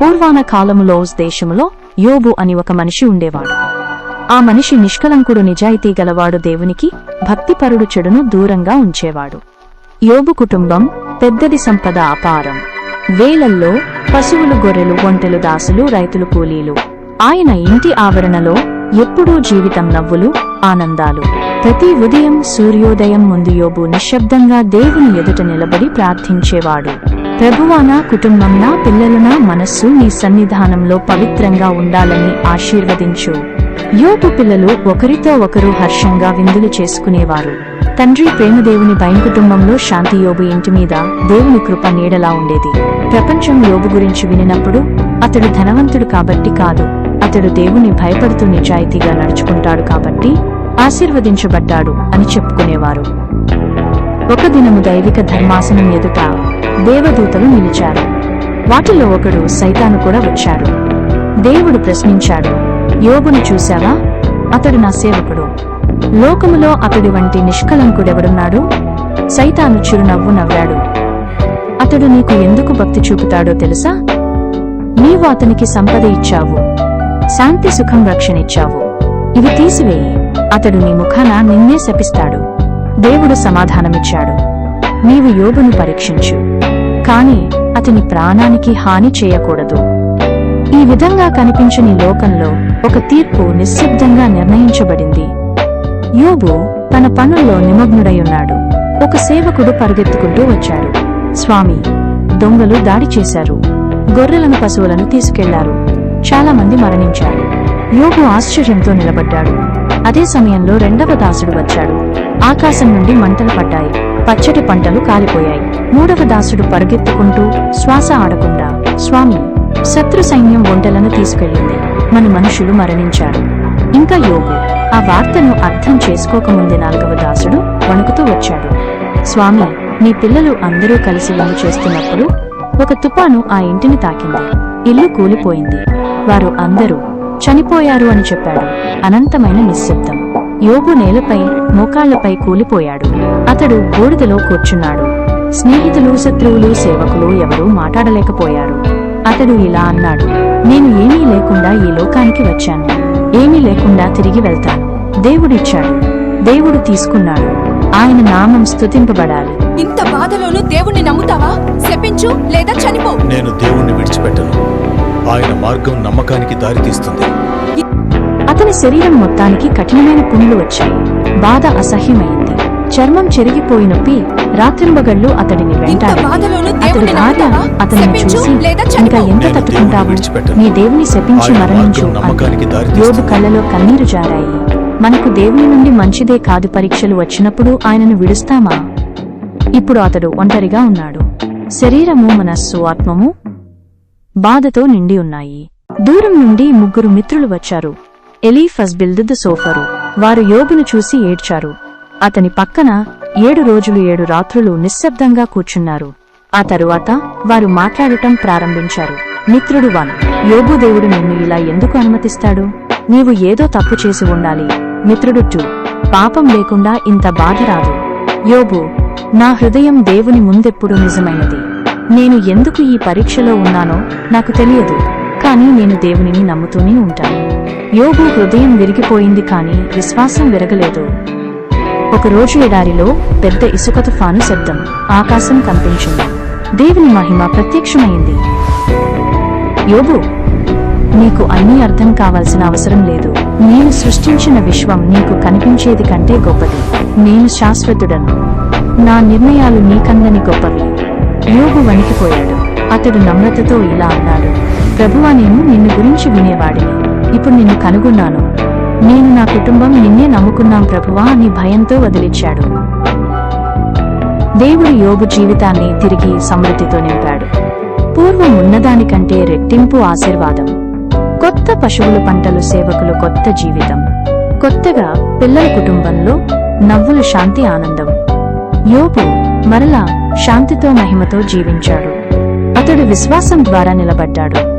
పూర్వాన కాలములో దేశములో యోబు అని ఒక మనిషి ఉండేవాడు. ఆ మనిషి నిష్కలంకుడు నిజాయితీ గలవాడు దేవునికి భక్తిపరుడు చెడును దూరంగా ఉంచేవాడు. యోబు కుటుంబం పెద్దది సంపద అపారం. వేలల్లో పశువులు గొర్రెలు ఒంటెలు దాసులు రైతులు కూలీలు. ఆయన ఇంటి ఆవరణలో ఎప్పుడూ జీవితం నవ్వులు ఆనందాలు. ప్రతి ఉదయం సూర్యోదయం ముందు యోబు నిశ్శబ్దంగా దేవుని ఎదుట నిలబడి ప్రార్థించేవాడు. ప్రభువానా కుటుంబంనా పిల్లలునా మనస్సు నీ సన్నిధానంలో పవిత్రంగా ఉండాలని ఆశీర్వదించు. యోపు పిల్లలు ఒకరితో ఒకరు హర్షంగా విందులు చేసుకునేవారు. తండ్రి ప్రేమదేవుని భయం కుటుంబంలో శాంతి యోబు ఇంటి మీద దేవుని కృప నీడలా ఉండేది. ప్రపంచం యోబు గురించి వినినప్పుడు అతడు ధనవంతుడు కాబట్టి కాదు అతడు దేవుని భయపడుతూ నిజాయితీగా నడుచుకుంటాడు కాబట్టి ఆశీర్వదించబడ్డాడు అని చెప్పుకునేవారు. ఒక దినము దైవిక ధర్మాసనం ఎదుట దేవదూతలు నిలిచారు. వాటిలో ఒకడు సైతాను కూడా వచ్చాడు. దేవుడు ప్రశ్నించాడు యోగును చూశావా? అతడు నా సేవకుడు. లోకములో అతడి వంటి నిష్కలంకుడెవడున్నాడు? సైతాను చిరునవ్వు నవ్వాడు. అతడు నీకు ఎందుకు భక్తి చూపుతాడో తెలుసా? నీవు అతనికి సంపద ఇచ్చావు. శాంతి సుఖం రక్షణిచ్చావు ఇవి తీసివేయి. అతడు నీ ముఖాన నిన్నే శపిస్తాడు. దేవుడు సమాధానమిచ్చాడు. నీవు యోబును పరీక్షించు. కాని అతని ప్రాణానికి హాని చేయకూడదు. ఈ విధంగా కనిపించని లోకంలో ఒక తీర్పు నిశ్శబ్దంగా నిర్ణయించబడింది. యోబు తన పనుల్లో నిమగ్నుడయ్యున్నాడు. ఒక సేవకుడు పరుగెత్తుకుంటూ వచ్చాడు స్వామి దొంగలు దాడి చేశారు. గొర్రెలను పశువులను తీసుకెళ్ళారు. చాలా మంది మరణించారు. యోగు ఆశ్చర్యంతో నిలబడ్డాడు. అదే సమయంలో రెండవ దాసుడు వచ్చాడు. ఆకాశం నుండి మంటలు పడ్డాయి. పచ్చటి పంటలు కాలిపోయాయి. మూడవ దాసుడు పరుగెత్తుకుంటూ శ్వాస ఆడకుండా స్వామి శత్రు సైన్యం ఒంటెలను తీసుకెళ్ళింది మన మనుషులు మరణించారు. ఇంకా యోగు ఆ వార్తను అర్థం చేసుకోకముందే నాలుగవ దాసుడు వణుకుతూ వచ్చాడు. స్వామి మీ పిల్లలు అందరూ కలిసి విందు చేస్తున్నప్పుడు ఒక తుపాను ఆ ఇంటిని తాకింది. ఇల్లు కూలిపోయింది. వారు అందరూ చనిపోయారు అని చెప్పాడు. అనంతమైన నిశ్శబ్దం. యోగు నేలపై మోకాళ్ళపై కూలిపోయాడు. అతడు బూడిదలో కూర్చున్నాడు. స్నేహితులు శత్రువులు సేవకులు ఎవరూ మాట్లాడలేకపోయారు. అతడు ఇలా అన్నాడు నేను ఏమీ లేకుండా ఈ లోకానికి వచ్చాను. ఏమీ లేకుండా తిరిగి వెళ్తాను. దేవుడిచ్చాడు. దేవుడు తీసుకున్నాడు. ఆయన నామం స్తుతింపబడాలి. ఇంత బాధలోనూ దేవుణ్ణి నమ్ముతావా? శపించు లేదా చనిపో. నేను దేవుణ్ణి విడిచిపెట్టను. ఆయన మార్గం నమ్మకానికి దారితీస్తుంది. అతని శరీరం మొత్తానికి కఠినమైన పుండ్లు వచ్చాయి. బాధ అసహ్యమైంది. చర్మం చెరిగిపోయి నొప్పి రాత్రింబగళ్ళు అతడిని వెంటాడి అతడి భార్య? అతన్ని శపించు చూసి లేదా ఇంకా. ఎంత తట్టుకుంటావు. నీ దేవుని శపించి మరణించు. యోబు కళ్ళలో కన్నీరు జారాయి. మనకు దేవుని నుండి మంచిదే కాదు పరీక్షలు వచ్చినప్పుడు ఆయనను విడుస్తామా? ఇప్పుడు అతడు ఒంటరిగా ఉన్నాడు. శరీరము మనస్సు ఆత్మము బాధతో నిండి ఉన్నాయి. దూరం నుండి ముగ్గురు మిత్రులు వచ్చారు. Eliphaz Bildad Zophar. వారు యోబును చూసి ఏడ్చారు. అతని పక్కన ఏడు రోజులు ఏడు రాత్రులు నిశ్శబ్దంగా కూర్చున్నారు. ఆ తరువాత వారు మాట్లాడటం ప్రారంభించారు. మిత్రుడు వన్ యోబు దేవుడు నిన్ను ఇలా ఎందుకు అనుమతిస్తాడు? నీవు ఏదో తప్పు చేసి ఉండాలి. మిత్రుడు టూ పాపం లేకుండా ఇంత బాధ రాదు. యోబు నా హృదయం దేవుని ముందెప్పుడు నిజమైనది. నేను ఎందుకు ఈ పరీక్షలో ఉన్నానో నాకు తెలియదు. కానీ నేను దేవునిని నమ్ముతూనే ఉంటాను. యోగు హృదయం విరిగిపోయింది కానీ విశ్వాసం విరగలేదు. ఒకరోజు ఎడారిలో పెద్ద ఇసుక తుఫాను శబ్దం ఆకాశం కంపించింది. దేవుని మహిమ ప్రత్యక్షమైంది. యోగు నీకు అన్నీ అర్థం కావాల్సిన అవసరం లేదు. నేను సృష్టించిన విశ్వం నీకు కనిపించేది కంటే గొప్పది. నేను శాశ్వతుడను. నా నిర్ణయాలు నీకందని గొప్పవి. యోగు వణికిపోయాడు. అతడు నమ్రతతో ఇలా అన్నాడు ప్రభువా నేను నిన్ను గురించి వినేవాడిని. ఇప్పుడు నిన్ను కనుగొన్నాను. నేను నా కుటుంబం నిన్నే నమ్ముకున్నాం ప్రభువా అని భయంతో వదిలిచ్చాడు దేవుడు యోబు జీవితాన్ని తిరిగి సమృద్ధితో నింపాడు. పూర్వం ఉన్నదానికంటే రెట్టింపు ఆశీర్వాదం కొత్త పశువుల పంటలు సేవకులు కొత్త జీవితం కొత్తగా పిల్లల కుటుంబంలో నవ్వులు శాంతి ఆనందం. యోగు మరలా శాంతితో మహిమతో జీవించాడు. అతడు విశ్వాసం ద్వారా నిలబడ్డాడు.